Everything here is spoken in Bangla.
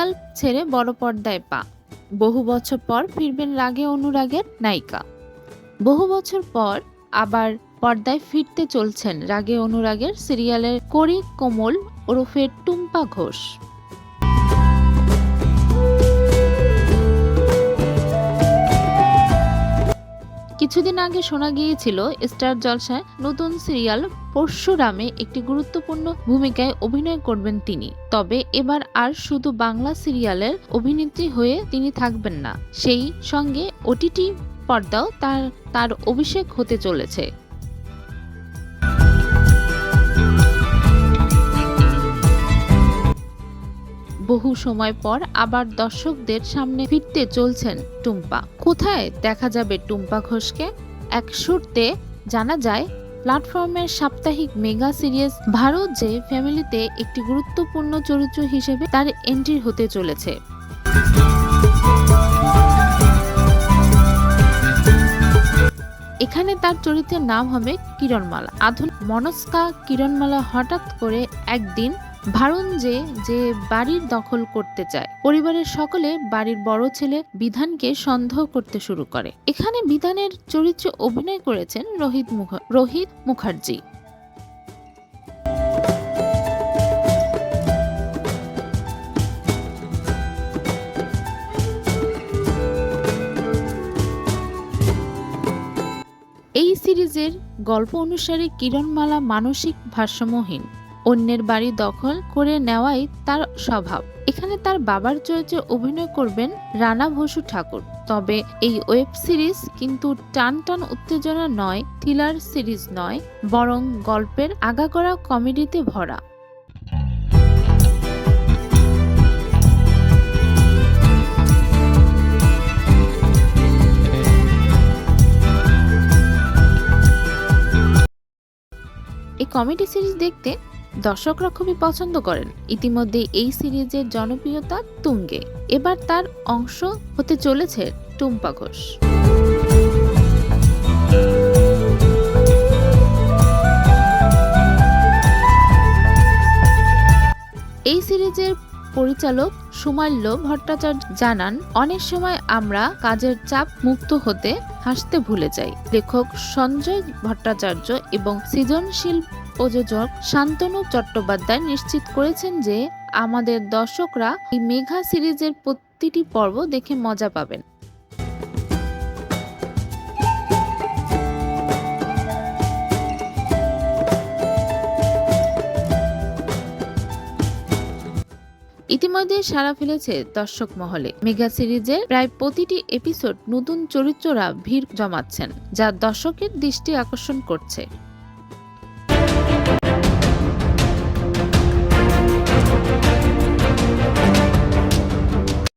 সিরিয়াল ছেড়ে বড় পর্দায় পা। বহু বছর পর ফিরবেন রাগে অনুরাগের নায়িকা। বহু বছর পর আবার পর্দায় ফিরতে চলছেন রাগে অনুরাগের সিরিয়ালের করি কোমল ওরফে টুম্পা ঘোষ। আগে শোনা গিয়েছিল স্টার জলসায় নতুন সিরিয়াল পরশুরামে একটি গুরুত্বপূর্ণ ভূমিকায় অভিনয় করবেন তিনি। তবে এবার আর শুধু বাংলা সিরিয়ালের অভিনেত্রী হয়ে তিনি থাকবেন না। সেই সঙ্গে ওটিটি পর্দাও তার তার অভিষেক হতে চলেছে। বহু সময় পর আবার দর্শকদের সামনে ফিরতে চলছেন টুম্পা। কোথায় দেখা যাবে টুম্পা ঘোষকে? এক শুরুতে জানা যায়, প্ল্যাটফর্মের সাপ্তাহিক মেগা সিরিজ ভারত যে ফ্যামিলিতে একটি গুরুত্বপূর্ণ চরিত্র হিসেবে তার এন্ট্রি হতে চলেছে। এখানে তার চরিত্রের নাম হবে কিরণমালা। আধুনিক মনস্কা কিরণমালা হঠাৎ করে একদিন ভারুণ যে যে বাড়ির দখল করতে চায়। পরিবারের সকলে বাড়ির বড় ছেলে বিধানকে সন্দেহ করতে শুরু করে। এখানে বিধানের চরিত্রে অভিনয় করেছেন রোহিত মুখ, রোহিত মুখার্জি। এই সিরিজের গল্প অনুসারে কিরণমালা মানসিক ভারসাম্যহীন। অন্যের বাড়ি দখল করে নেওয়াই তার স্বভাব। এখানে তার বাবার চরিত্রে অভিনয় করবেন রানা বসু ঠাকুর। তবে এই ওয়েব সিরিজ কিন্তু টান টান উত্তেজনা নয়, থ্রিলার সিরিজ নয়, বরং গল্পের আগাগোড়া কমেডিতে ভরা। এই কমেডি সিরিজ দেখতে দর্শকরা খুবই পছন্দ করেন। ইতিমধ্যে এই সিরিজের জনপ্রিয়তা তুঙ্গে। এবার তার অংশ হতে চলেছে টুম্পা ঘোষ। এই সিরিজের পরিচালক সুমাল্য ভট্টাচার্য জানান, অনেক সময় আমরা কাজের চাপ মুক্ত হতে হাসতে ভুলে যাই। লেখক সঞ্জয় ভট্টাচার্য এবং সৃজনশীল প্রযোজক শান্তনু চট্টোপাধ্যায় নিশ্চিত করেছেন যে আমাদের দর্শকরা এই মেঘা সিরিজের প্রতিটি পর্ব দেখে মজা পাবেন। ইতিমধ্যে সারা ফেলেছে দর্শক মহলে। মেগা সিরিজের প্রায় প্রতিটি এপিসোড নতুন চরিত্ররা ভিড় জমাচ্ছেন, যা দর্শকের দৃষ্টি আকর্ষণ করছে।